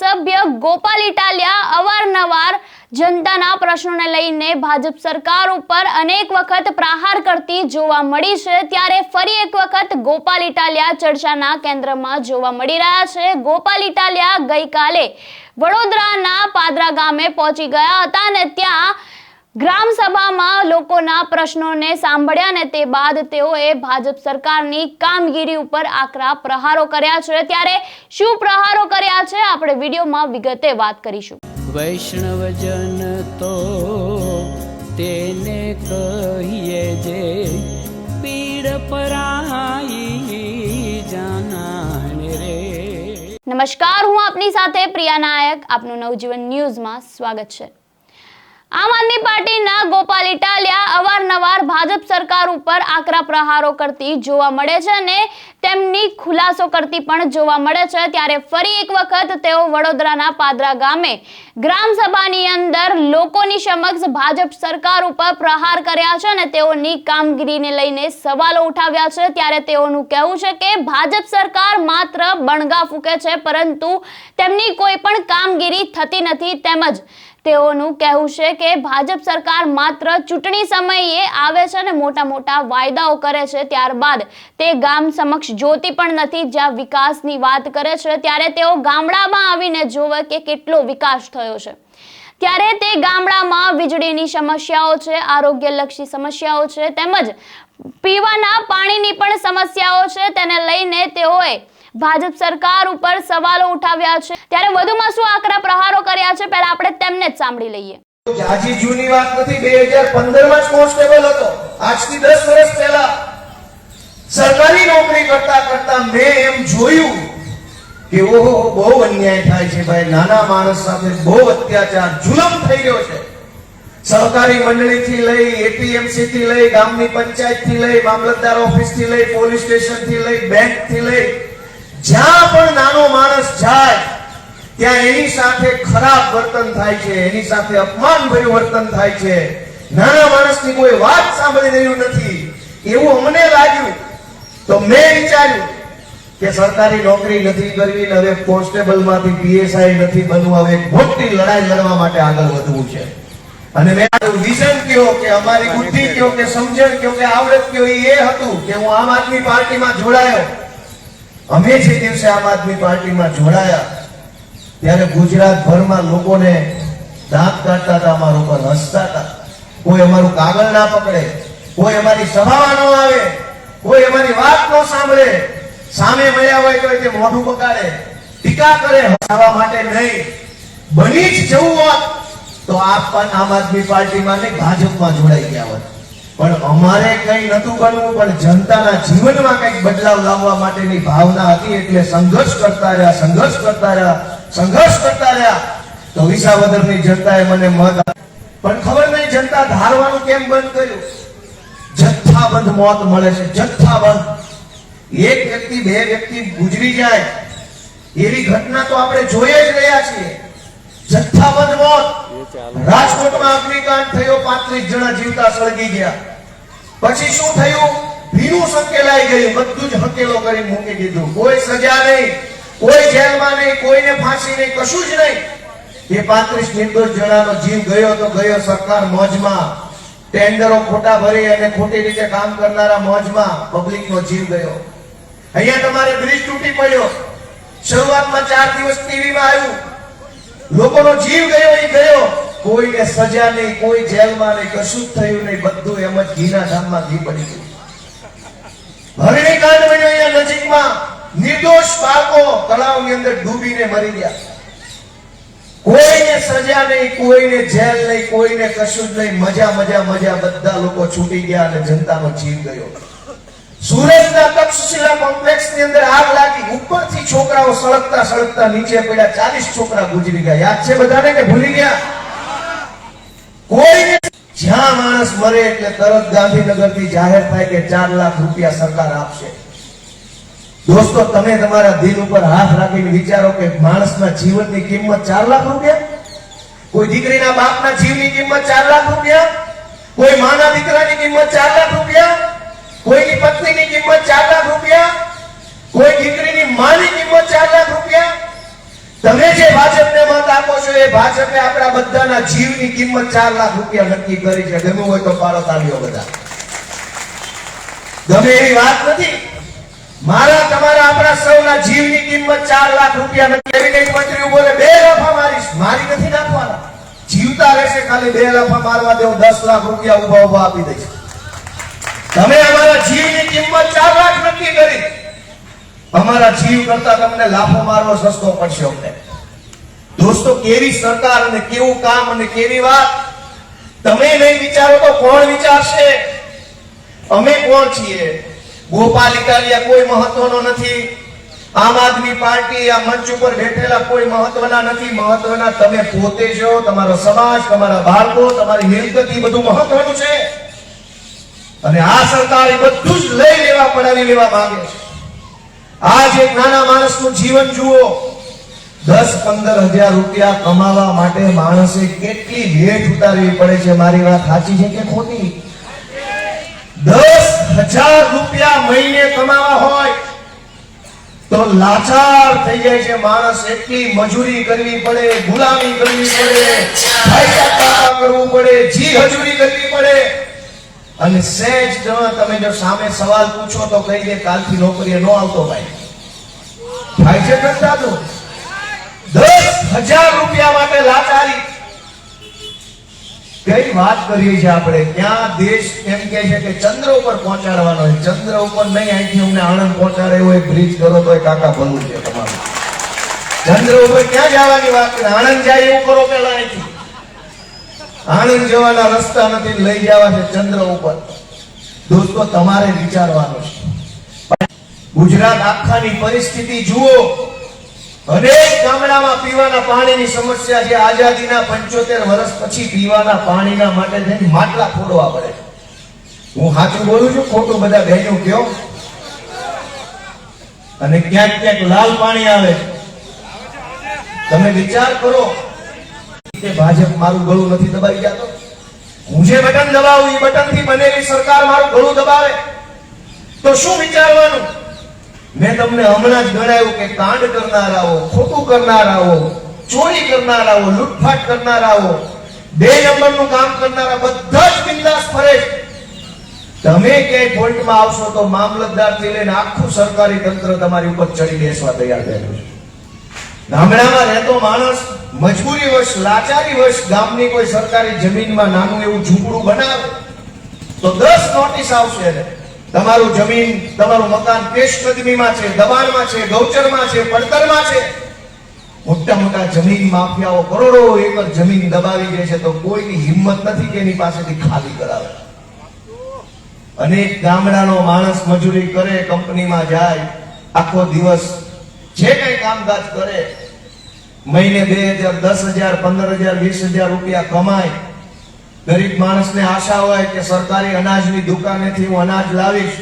ધારાસભ્ય ગોપાલ ઇટાલિયા અવારનવાર જનતાના પ્રશ્નોને લઈને ભાજપ સરકાર ઉપર અનેક વખત પ્રહાર કરતી જોવા મળી છે. ત્યારે ફરી એક વખત ગોપાલ ઇટાલિયા ચર્ચાના કેન્દ્રમાં જોવા મળી રહ્યા છે. ગોપાલ ઇટાલિયા ગઈકાલે વડોદરાના પાદરા ગામે પહોંચી ગયા હતા અને ત્યાં ગ્રામ સભામાં લોકોના પ્રશ્નોને સાંભળ્યા ને તે બાદ તેઓએ ભાજપ સરકારની કામગીરી ઉપર આકરા પ્રહારો કર્યા છે. ત્યારે શું પ્રહારો કર્યા છે? આપણે વિડીયોમાં વિગતે વાત કરીશું. વૈષ્ણવજન તો તેને કહીએ જે પીડ પરાઈ જાનાને રે. નમસ્કાર હું આપની સાથે પ્રિયા નાયક. આપનું નવજીવન ન્યૂઝમાં સ્વાગત છે. આમ આદમી પાર્ટીના ગોપાલ ઇટાલિયા અવારનવાર ભાજપ સરકાર ઉપર આકરા પ્રહારો કરતી જોવા મળે છે અને તેમની ખુલાસો કરતી પણ જોવા મળે છે. ત્યારે ફરી એક વખત તેઓ વડોદરાના પાદરા ગામે ગ્રામસભાની અંદર લોકોની સમક્ષ ભાજપ સરકાર ઉપર પ્રહાર કર્યા છે અને તેઓની કામગીરીને લઈને સવાલો ઉઠાવ્યા છે. ત્યારે તેઓનું કહેવું છે કે ભાજપ સરકાર માત્ર બણગા ફૂકે છે, પરંતુ તેમની કોઈ પણ કામગીરી થતી નથી. તેમજ તેઓનું કહેવું છે કે ભાજપ સરકાર માત્ર ચૂંટણી સમયે આવે છે અને મોટા મોટા વાયદાઓ કરે છે, ત્યારબાદ તે ગામ સમક્ષ જોતી પણ નથી, જ્યાં વિકાસની વાત કરે છે, ત્યારે તેઓ ગામડામાં આવીને જોવે કે કેટલો વિકાસ થયો છે. ત્યારે તે ગામડામાં વીજળીની સમસ્યાઓ છે, આરોગ્યલક્ષી સમસ્યાઓ છે, તેમજ પીવાના પાણીની પણ સમસ્યાઓ છે, તેને લઈને તેઓએ ભાજપ સરકાર ઉપર સવાલો ઉઠાવ્યા છે. ત્યારે વધુમાં શું આકરા પ્રહારો કર્યા છે? પહેલા આપણે તેમને જ સાંભળી લઈએ. જાજી જૂની વાત નથી, બે હજાર પંદરમાં જ કોન્સ્ટેબલ હતો. આજથી દસ વર્ષ પહેલા. સરકારી નોકરી કરતા કરતા મેં એમ જોયું કે ઓહો, બહુ અન્યાય થાય છે ભાઈ. નાના માણસ સાથે બહુ અત્યાચાર જુલમ થઈ રહ્યો છે. સહકારી મંડળી થી લઈ એપીએમસી થી લઈ, ગામની પંચાયતથી લઈ, મામલતદાર ઓફિસથી લઈ, પોલીસ સ્ટેશનથી લઈ બેંકથી લઈ જ્યાં પણ નાનો માણસ જાય, ત્યાં એની સાથે ખરાબ વર્તન થાય છે, એની સાથે અપમાનભર્યું વર્તન થાય છે. નાના માણસની કોઈ વાત સાંભળી રહ્યું નથી. એવું અમને લાગ્યું. તો મેં વિચાર્યું કે સરકારી નોકરી નથી કરવી હવે કોન્સ્ટેબલમાંથી પીએસઆઈ નથી બનવું, હવે મોટી લડાઈ લડવા માટે આગળ વધવું છે. અને મેં વિઝન કયો કે અમારી બુદ્ધિ કયો કે સમજણ કયો કે આવડત કયો, એ હતું કે હું આમ આદમી પાર્ટીમાં જોડાયો. અમે જે દિવસે આમ આદમી પાર્ટીમાં જોડાયા, ત્યારે ગુજરાતભરમાં લોકોને દાંત કાઢતા હતા, અમારા ઉપર હસતા હતા. કોઈ અમારું કાગળ ના પકડે, કોઈ અમારી સભામાં ન આવે, કોઈ અમારી વાત ન સાંભળે. સામે મળ્યા હોય તો તે મોઢું બગાડે, ટીકા કરે હસાવા માટે નહીં. બની જ જવું હોત તો આપ પણ આમ આદમી પાર્ટીમાં ને ભાજપમાં જોડાઈ ગયા હોત. પણ અમારે કઈ નતું બનવું પણ જનતાના જીવનમાં કંઈક બદલાવ લાવવા માટેની ભાવના હતી એટલે સંઘર્ષ કરતા રહ્યા, સંઘર્ષ કરતા રહ્યા, સંઘર્ષ કરતા રહ્યા. તો વિસાવદરની જનતાએ મને મત. પણ ખબર નહીં જનતા ધારવાનું કેમ બંધ કર્યું? જથ્થાબંધ મોત મળે છે, જથ્થાબંધ. એક વ્યક્તિ, બે વ્યક્તિ ગુજરી જાય. એવી ઘટના તો આપણે જોઈએ જ રહ્યા છીએ. જથ્થાબંધ મોત. રાજકોટમાં અગ્નિકાંડ થયો, પાંત્રીસ જણા જીવતા સળગી ગયા. પછી શું થયું? ભીનું સંકેલાઈ ગયું, બધું જ હકેલો કરી મૂકી દીધું. કોઈ સજા નહીં, કોઈ જેલમાં નહીં, કોઈને ફાંસી નહીં, કશું જ નહીં. એ પાંત્રીસ નિર્દોષ જણાનો જીવ ગયો તો ગયો સરકાર મોજમાં. ટેન્ડરો ખોટા ભરી અને ખોટી રીતે કામ કરનારા મોજમાં પબ્લિકનો જીવ ગયો. અહીંયા તમારે બ્રિજ તૂટી પડ્યો. શરૂઆતમાં ચાર દિવસ ટીવીમાં આવ્યું. લોકોનો જીવ ગયો, એ ગયો. કોઈને સજા નહીં, કોઈ જેલમાં નહીં, કશું થયું નહીં. બધું એમ જ ઘીના ધામમાં ઘી પડી ગયું. હરણી કાંડ બન્યો અહીંયા નજીકમાં. નિર્દોષ બાળકો તળાવની અંદર ડૂબીને મરી ગયા. કોઈને સજા નહીં, કોઈને જેલ નહીં, કોઈને કશું જ નહીં. મજા મજા મજા. બધા લોકો છૂટી ગયા અને જનતાનો જીવ ગયો. સુરતના તક્ષશિલા કોમ્પ્લેક્સ અંદર આગ લાગી. ઉપરથી છોકરાઓ સળગતા સળગતા નીચે પડ્યા. ચાલીસ છોકરા ગુજરી ગયા. યાદ છે બધાને કે ભૂલી ગયા? કોઈને? જ્યાં માણસ મરે એટલે તરત ગાંધીનગરથી જાહેર થાય કે ચાર લાખ રૂપિયા સરકાર આપશે. દોસ્તો, તમે તમારા દિલ ઉપર હાથ રાખીને વિચારો કે માણસના જીવનની કિંમત ચાર લાખ રૂપિયા? કોઈ દીકરીના બાપના જીવની કિંમત ચાર લાખ રૂપિયા? કોઈ માના દીકરાની કિંમત ચાર લાખ રૂપિયા? કોઈની પત્નીની કિંમત ચાર લાખ રૂપિયા, કોઈ દીકરીની માની કિંમત ચાર લાખ રૂપિયા. તમે જે ભાજપ ભાજપે આપણા બધાના જીવની કિંમત ચાર લાખ રૂપિયા નક્કી કરી છે. ગમે હોય તો પાડો તાળીઓ બધા. ગમે એવી વાત નથી. મારા, તમારા, આપણા સૌના જીવની કિંમત ચાર લાખ રૂપિયા નથી. એવી કઈ મંત્રી બોલે, બે લાફા મારીશ. મારી નથી નાખવાના. જીવતા રહેશે, ખાલી બે લાફા મારવા દેવું દસ લાખ રૂપિયા ઊભા ઊભા આપી દઈશ. તમે અમારા જીવની કિંમત ચાર લાખ નક્કી કરી. અમારા જીવ કરતા તમને લાફો મારવો સસ્તો પડશે અમને. દોસ્તો, કેવી સરકાર અને કેવું કામ અને કેવી વાત? તમે નહીં વિચારો તો કોણ વિચારશે? અમે કોણ છીએ? ગોપાલ કોઈ મહત્વનો નથી. આમ આદમી પાર્ટી, આ મંચ ઉપર બેઠેલા કોઈ મહત્વના નથી. મહત્વના તમે પોતે છો, તમારો સમાજ, તમારા બાળકો, તમારી મિલકત બધું મહત્વનું છે. અને આ સરકાર બધું જ લઈ લેવા પડાવી લેવા માંગે છે. આજ એક નાના માણસનું જીવન જુઓ. દસ, પંદર હજાર રૂપિયા કમાવા માટે માણસે કેટલી ભેટ ઉતારવી પડે છે? મારી વાત સાચી છે કે ખોટી? દસ હજાર રૂપિયા મહિને કમાવા હોય તો લાચાર થઈ જાય છે માણસ. એટલી મજૂરી કરવી પડે, ગુલામી કરવી પડે કરવું પડે જી હજૂરી કરવી પડે. અને સહેજ તમે જો સામે સવાલ પૂછો તો કહી દે કાલથી નોકરીએ નો આવતો ભાઈ. થાય છે કરતા તો દસ હજાર રૂપિયા માટે લાચારી. કઈ વાત કરીએ છીએ આપણે? ક્યાં દેશ એમ કે છે કે ચંદ્ર ઉપર પહોંચાડવાનો છે. ચંદ્ર ઉપર નહીં, અહીંથી અમને આણંદ પહોંચાડે એવો બ્રિજ કરો તો કાકા ભલું છે તમારું. ચંદ્ર ઉપર ક્યાં જવાની વાત કરે? આણંદ જાય એવું કરો પેલા અહીંથી. આણંદ જવાના રસ્તા નથી, લઈ જવા છે ચંદ્ર ઉપર. દોસ્તો, તમારે વિચારવાનું છે. ગુજરાત આખાની પરિસ્થિતિ જુઓ. અનેક ગામડામાં પીવાના પાણીની સમસ્યા છે. આઝાદીના પંચોતેર વર્ષ પછી પીવાના પાણીના માટે થઈને માટલા ફોડવા પડે. હું સાચું બોલું છું? ખોટું બધા બહેનો કયો અને ક્યાંક ક્યાંક લાલ પાણી આવે. તમે વિચાર કરો. કે ભાજપ મારું ગળું નથી દબાવી જાતો હું જે બટન દબાવું એ બટનથી બનેલી સરકાર મારું ગળું દબાવે. તો શું વિચારવાનું? મેં તમને હમણાં જ ગણાયું કે કાંડ કરનારાઓ, ખોટું કરનારાઓ, ચોરી કરનારાઓ, લૂંટફાટ કરનારાઓ, બે નંબરનું કામ કરનારા બધા જ બિંદાસ ફરે તમે ક્યાંય કોર્ટમાં આવશો તો મામલતદારથી લઈને આખું સરકારી તંત્ર તમારી ઉપર ચડી બેસવા તૈયાર થયેલું છે. ગામડામાં રહેતો માણસ મજબૂરી વશ, લાચારી વશ ગામની કોઈ સરકારી જમીનમાં નાનું એવું ઝૂંપડું બનાવે, તો દસ નોટિસ આવશે એને. તમારું જમીન, તમારું મકાન પેશકદમીમાં છે, દબાણમાં છે, ગૌચરમાં છે, પડતરમાં છે. મોટા મોટા જમીન માફિયાઓ કરોડો એકર જમીન દબાવી દે છે તો કોઈની હિંમત નથી કે એની પાસેથી ખાલી કરાવે. અનેક ગામડાનો માણસ મજૂરી કરે, કંપનીમાં જાય, આખો દિવસ જે કઈ કામકાજ કરે, મહિને બે હજાર, દસ હજાર, પંદર હજાર, વીસ હજાર રૂપિયા કમાય. ગરીબ માણસને આશા હોય કે સરકારી અનાજની દુકાનેથી હું અનાજ લાવીશ,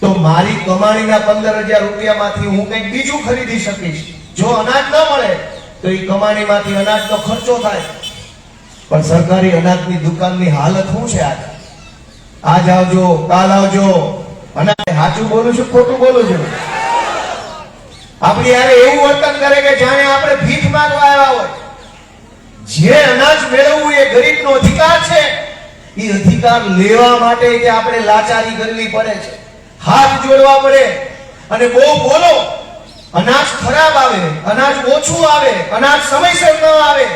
તો મારી કમાણીના પંદર હજાર રૂપિયામાંથી હું કંઈક બીજું ખરીદી શકીશ. જો અનાજ ન મળે, તો એ કમાણીમાંથી અનાજનો ખર્ચો થાય. પણ સરકારી અનાજની દુકાનની હાલત શું છે આજ? આજ આવજો, કાલ આવજો. અનાજ સાચું બોલું છું ખોટું બોલું છું? આપણી યારે એવું વર્તન કરે કે જાણે આપણે ભીખ માંગવા આવ્યા હોય. જે અનાજ મેળવવું એ ગરીબનો અધિકાર છે, એ અધિકાર લેવા માટે કે આપણે લાચારી કરવી પડે છે. હાથ જોડવા પડે અને બહુ બોલો, અનાજ ખરાબ આવે, અનાજ ઓછું આવે, અનાજ સમયસર ન આવે.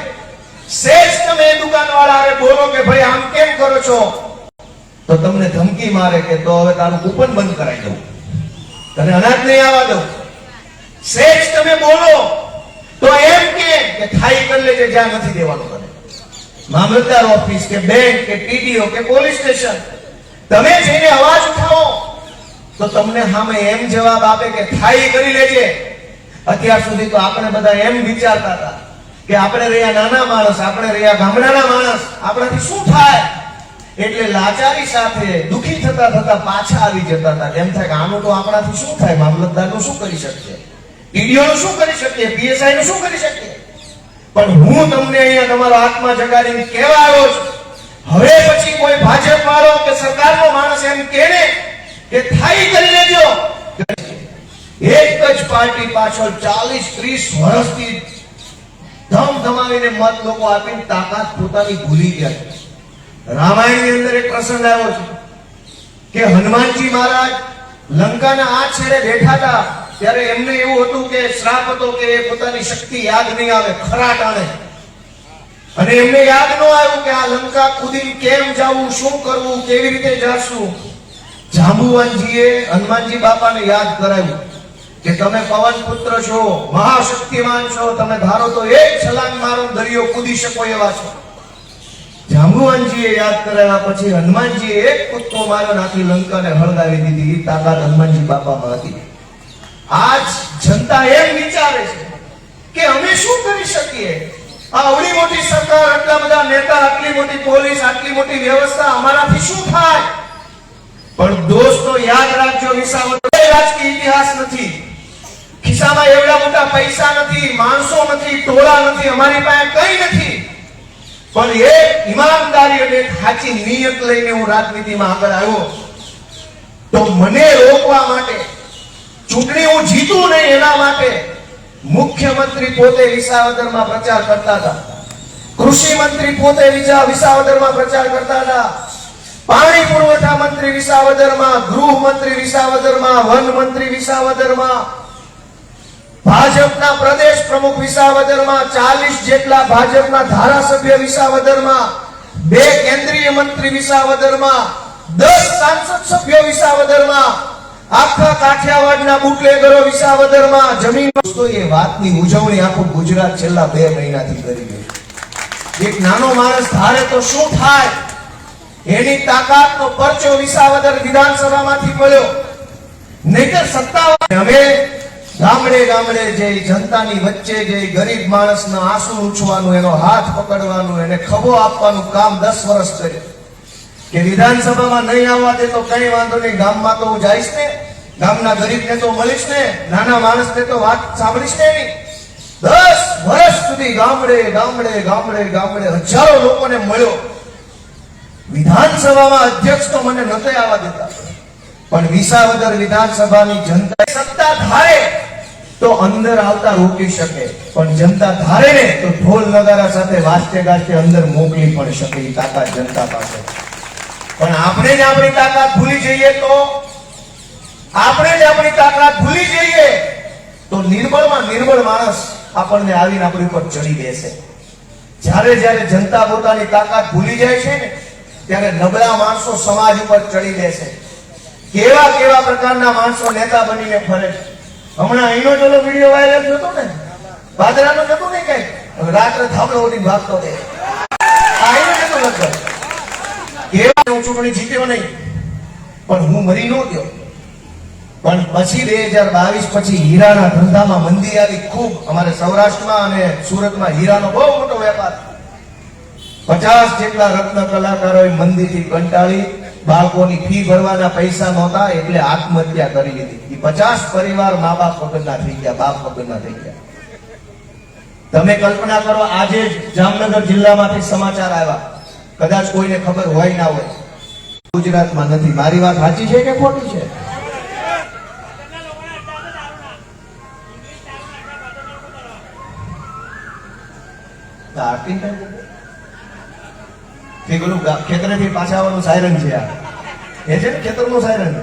સેજ તમે દુકાનવાળા હારે બોલો કે ભાઈ, આમ કેમ કરો છો? તો તમને ધમકી મારે કે તો હવે તારું કૂપન બંધ કરાવી દઉં. તને અનાજ નહીં આવવા દઉં. સેજ તમે બોલો, તો એમ કે થાઈ કરી લેજે, જ્યાં નથી દેવાનું કરે મામલતદાર ઓફિસ કે બેંક કે ટીડીઓ કે પોલીસ સ્ટેશન, તમે જઈને અવાજ ઉઠાવો, તો તમને સામે એમ જવાબ આપે કે થાઈ કરી લેજે. અત્યાર સુધી તો આપણે બધા એમ વિચારતા હતા કે આપણે રહ્યા નાના માણસ, આપણે રહ્યા ગામડાના માણસ, આપણાથી શું થાય? એટલે લાચારી સાથે, દુખી થતા થતા પાછા આવી જતા હતા. એમ થાય કે આનું તો આપણાથી શું થાય? મામલતદારનું શું કરી શકીએ? ટીડીઓ શું કરી શકીએ? પીએસઆઈ નું શું કરી શકીએ? પણ હું તમને અહીંયા તમારો આત્મા જગાડીને કહેવા આવ્યો છું, હવે પછી કોઈ ભાજપ વાળો કે સરકારનો માણસ એમ કહે કે થાઈ કરી લેજો. એક જ પાર્ટી પાછળ ચાલીસ, ત્રીસ વર્ષથી ધમ ધમાવીને મત લોકો આપીને તાકાત પોતાની ભૂલી ગયા છે. રામાયણની અંદર એક પ્રસંગ આવ્યો છે કે હનુમાનજી મહારાજ લંકાના આ છેડે બેઠા હતા. ત્યારે એમને એવું હતું કે શ્રાપ હતો કે એ પોતાની શક્તિ યાદ નહીં આવે, ખરાટ આણે. અને એમને યાદ ન આવ્યું કે આ લંકા કૂદી કેમ જાવું, શું કરવું, કેવી રીતે જાશું? જાંબુવાનજીએ હનુમાનજી બાપાને યાદ કરાવ્યું કે તમે પવન પુત્ર છો, મહાશક્તિમાન છો, તમે ધારો તો એક છલાંગ મારો દરિયો કૂદી શકો એવા છો. જાંબુવાનજીએ યાદ કરાવ્યા પછી હનુમાનજીએ એક કૂદકો માર્યો નાખી લંકાને હળગાવી દીધી. તાકાત હનુમાનજી બાપામાં હતી. આજ જનતા એમ વિચારે છે કે અમે શું કરી શકીએ? આ અવળી મોટી સરકાર, આટલા બધા નેતા, આટલી મોટી પોલીસ, આટલી મોટી વ્યવસ્થા અમારાથી શું થાય? પણ દોસ્તો, યાદ રાખજો, વિસાવદર રાજકીય ઇતિહાસ નથી. ખિસ્સામાં એવડા મોટા પૈસા નથી, માણસો નથી, ટોળા નથી, અમારી પાસે કંઈ નથી. પણ એક ઈમાનદારી અને સાચી નિયત લઈને હું રાજનીતિમાં આગળ આવ્યો. તો મને રોકવા માટે ચૂંટણી હું જીતું નહીં એના માટે મુખ્યમંત્રી પોતે વિસાવદરમાં પ્રચાર કરતા હતા. કૃષિ મંત્રી પોતે વિસા- વિસાવદરમાં પ્રચાર કરતા હતા. પાણી પુરવઠા મંત્રી વિસાવદરમાં, ગૃહ મંત્રી વિસાવદરમાં, વન મંત્રી વિસાવદરમાં, ભાજપના પ્રદેશ પ્રમુખ વિસાવદરમાં, ચાલીસ જેટલા ભાજપના ધારાસભ્ય વિસાવદરમાં, બે કેન્દ્રીય મંત્રી વિસાવદરમાં, દસ સાંસદ સભ્યો વિસાવદરમાં આખા કાઠિયાવાડના બુટલેગરો વિસાવદરમાં જમીન દોસ્તો એ વાતની ઉજવણી આખું ગુજરાત છેલ્લા બે મહિનાથી કરી રહ્યું એક નાનો માણસ ધારે તો શું થાય? એની તાકાતનો પરચો વિસાવદર વિધાનસભામાંથી મળ્યો. નહીતર સત્તાવાર હવે ગામડે ગામડે જઈ જનતાની વચ્ચે જઈ ગરીબ માણસના આંસુ ઉછવાનું એનો હાથ પકડવાનું, એને ખભો આપવાનું કામ દસ વર્ષ કર્યું. કે વિધાનસભામાં નહીં આવવા દે તો કઈ વાંધો નહીં. ગામમાં તો હું જઈશ ને. ગામના ગરીબને તો મળીશ ને. નાના માણસને તો વાત સાંભળીશ ને એની. દસ વર્ષ સુધી ગામડે ગામડે ગામડે ગામડે હજારો લોકોને મળ્યો. વિધાનસભામાં અધ્યક્ષ તો મને નથી આવવા દેતા. પણ વિસાવદર વિધાનસભાની જનતા સત્તા ધારે તો અંદર આવતા રોકી શકે. પણ જનતા ધારે ને તો ઢોલ નગારા સાથે વાસ્તે ગાસ્તે અંદર મોકલી પણ શકે તાકાત જનતા પાસે. પણ આપણે જ આપણી તાકાત ભૂલી જઈએ તો? આપણે જ આપણી તાકાત ભૂલી જઈએ તો નિર્બળમાં નિર્બળ માણસ આપણને આવીને આપણી ઉપર ચડી બેસે. જ્યારે જ્યારે જનતા પોતાની તાકાત ભૂલી જાય છે ને, ત્યારે નબળા માણસો સમાજ ઉપર ચડી બેસે. કેવા કેવા પ્રકારના માણસો નેતા બનીને ફરે. છે હમણાં અહીંનો પેલો વીડિયો વાયરલ થતો ને? ભાદરાનો નતો ને કઈ રાત્રે થાબડો ઉડી ભાગતો તે આ અહીંનો જતો લગભગ. કેવા હું ચૂંટણી જીત્યો નહીં. પણ હું મરી ન ગયો. પણ પછી બે હજાર બાવીસ પછી હીરાના ધંધામાં મંદી આવી ખૂબ અમારે સૌરાષ્ટ્રમાં અને સુરતમાં હીરાનો બહુ મોટો વેપાર. પચાસ જેટલા રત્ન કલાકારોએ મંદીથી કંટાળી બાળકોની ફી ભરવાના પૈસા નહોતા, એટલે આત્મહત્યા કરી લીધી. એ પચાસ પરિવાર મા બાપ વગરના થઈ ગયા, બાપ વગરના થઈ ગયા. તમે કલ્પના કરો, આજે જામનગર જિલ્લામાંથી સમાચાર આવ્યા. કદાચ કોઈને ખબર હોય ના હોય. ગુજરાતમાં નથી. મારી વાત સાચી છે કે ખોટી છે? ખેતરેથી પાછા આવવાનું સાયરન છે આ. એ છે ને ખેતરનું સાયરન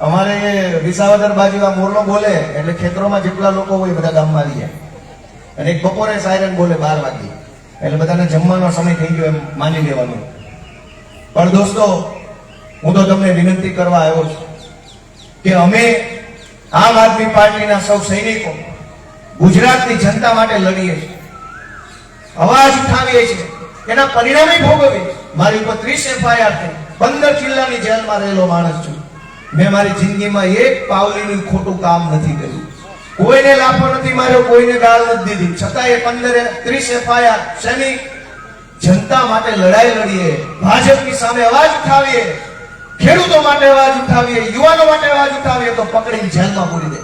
અમારે વિસાવદર બાજુ આ મોરલો બોલે, એટલે ખેતરોમાં જેટલા લોકો હોય બધા ગામમાં આવી જાય અને બપોરે સાયરન બોલે બાર વાગે. એટલે બધાને જમવાનો સમય થઈ ગયો એમ માની લેવાનો. પણ દોસ્તો, હું તો તમને વિનંતી કરવા આવ્યો છું કે અમે આમ આદમી પાર્ટીના સૌ સૈનિકો ગુજરાતની જનતા માટે લડીએ છીએ. અવાજ ઉઠાવીએ છીએ. એના પરિણામે ભોગવીએ મારી ઉપર ત્રીસ એફઆઈઆર થઈ. પંદર જિલ્લાની જેલમાં રહેલો માણસ છું. મેં મારી જિંદગીમાં એક પાવલીનું ખોટું કામ નથી કર્યું. કોઈને લાફો નથી માર્યો, કોઈને ગાળ નથી દીધી. છતાં એ પંદરે ત્રીસ એફઆઈઆર શેની? જનતા માટે લડાઈ લડીએ, ભાજપની સામે અવાજ ઉઠાવીએ, ખેડૂતો માટે અવાજ ઉઠાવીએ, યુવાનો માટે અવાજ ઉઠાવીએ, તો પકડીને જેલમાં પૂરી દે.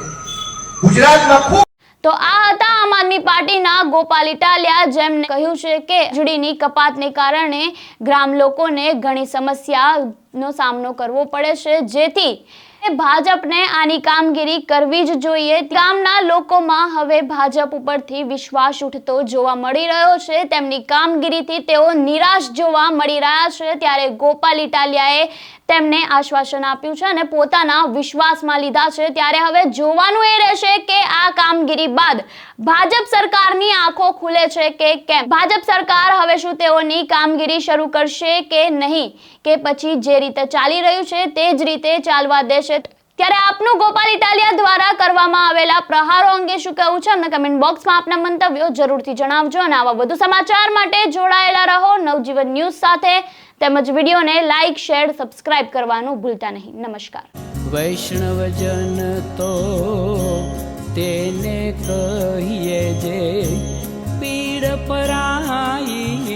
ગુજરાતમાં ખૂબ તો આ હતા આમ આદમી પાર્ટીના ગોપાલ ઇટાલિયા જેમને કહ્યું છે કે વીજળીની કપાતને કારણે ગ્રામ લોકોને ઘણી સમસ્યાનો સામનો કરવો પડે છે. જેથી ભાજપને આની કામગીરી કરવી જ જોઈએ. ગામના લોકોમાં હવે ભાજપ ઉપરથી વિશ્વાસ ઉઠતો જોવા મળી રહ્યો છે. તેમની કામગીરીથી તેઓ નિરાશ જોવા મળી રહ્યા છે. ત્યારે ગોપાલ ઇટાલિયાએ તેમને આશ્વાસન આપ્યું છે અને પોતાના વિશ્વાસમાં લીધા છે. ત્યારે હવે જોવાનું એ રહેશે કે આ કામગીરી બાદ ભાજપ સરકારની આંખો ખુલે છે કે કેમ? ભાજપ સરકાર હવે શું તેઓની કામગીરી શરૂ કરશે કે નહીં? કે પછી જે રીતે ચાલી રહ્યું છે તે જ રીતે ચાલવા દેશે? ત્યારે આપનું ગોપાલ ઇટાલિયા દ્વારા કરવામાં આવેલા પ્રહારો અંગે શું કહેવું છે? અમને કમેન્ટ બોક્સમાં આપના મંતવ્યો જરૂરથી જણાવજો અને આવા વધુ સમાચાર માટે જોડાયેલા રહો નવજીવન ન્યૂઝ સાથે. તેમજ વિડીયોને લાઇક શેર સબસ્ક્રાઇબ કરવાનું ભૂલતા નહીં. નમસ્કાર. વૈષ્ણવજન તો કહીએ જે પીડ પરાઈ